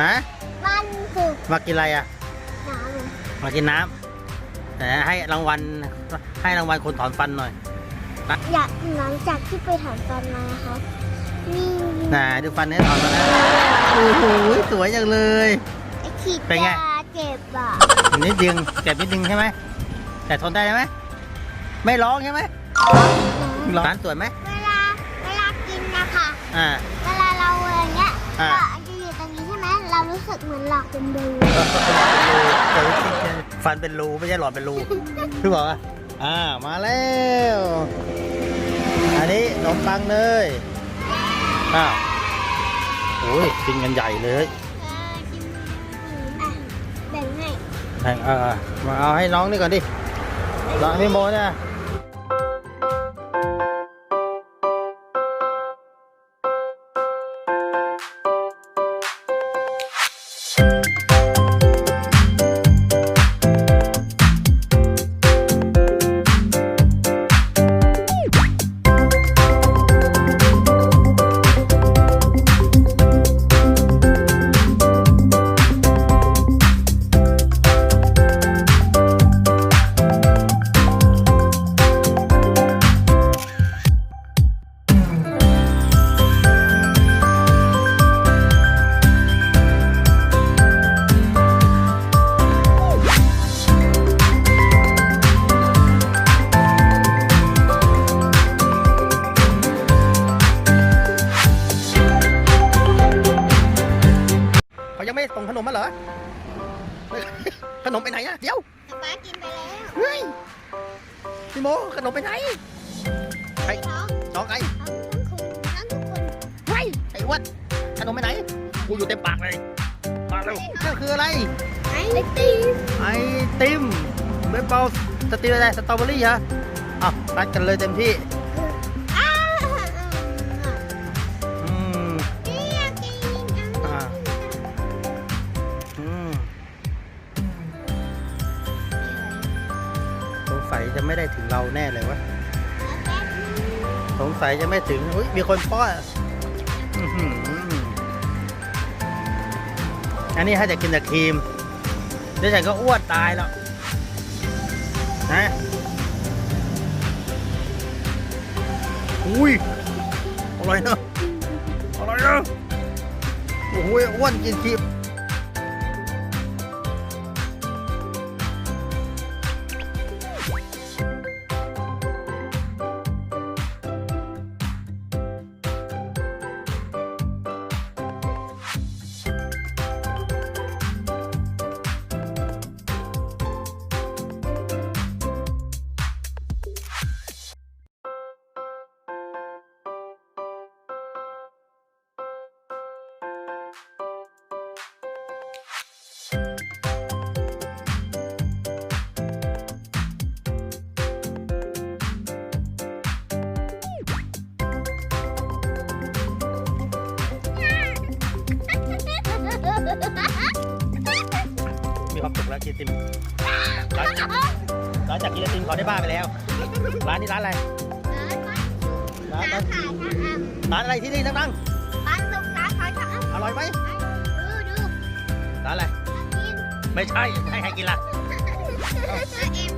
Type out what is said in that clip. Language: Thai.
ฮะวันศุกร์มากินอะไรอะหนาวเลยมากินน้ำแต่ให้รางวัลให้รางวัลคนถอนฟันหน่อยอยากหลังจากที่ไปถอนฟันมานะครับนี่น่ะดูฟันนี้ถอนมาแล้วโอ้โหสวยจังเลยไอ้ขีดเป็นไงยาเจ็บอะนิดนึงเจ็บนิดนึงใช่ไหมแต่ทนได้ไหมไม่ร้องใช่ไหมร้านสวยไหมเวลาเวลากินนะคะอ่าเวลาเรา อย่างเงี้ยอ่าก็จะอยู่ตรงนี้ใช่ไหมเรารู้สึกเหมือนหลอกเป็นดูฟันเป็นรูไม่ใช่หลอดเป็นรูคือบอกว่าอ่ามาแล้ว อันนี้ขนมปังเลยอ้าวโอ้ยกินกันใหญ่เลยเออกินอะแบ่งให้แบ่งเออมาเอาให้น้องนี่ก่อนดิน้องพี่โมเนี่ย ยังไม่ส่งขนมมาเหรอ ขนมไปไหนอะเดี๋ยวป๊ากินไปแล้วเฮ้ยพี่โมขนมไปไหนไปน้องน้องไอ้ทั้งคุณทั้งทุกคนไว้ไอ้อ้วัดขนมไปไหน กูอยู่เต็มปากเลยมาเร็วนั่นคืออะไร ไอ้ตีไอติมเบเบลสติวอะไรสตรอเบอรี่เหรออ้าวรัดกันเลยเต็มที่ ไม่ได้ถึงเราแน่เลยวะสงสัยจะไม่ถึงอุ้ยมีคนป้อนอันนี้ถ้าจะกินแต่ครีมเดี๋ยวฉันก็อ้วนตายแล้วนะอุ้ยอร่อยเนอะอร่อยเนอะโอ้โหอ้วนกินครีม มีความสุขแล้วกินไอติมร้านร้านจากกินไอติมเขาได้บ้าไปแล้ว ร้านนี้ร้านอะไร ร้านร้านร้านอะไรที่นี่ดังบ้านสุกสาขาชะอำๆอร่อยไหมดูดูร้านอะไร กินไม่ใช่ให้ใครกินล่ะ เอ็ม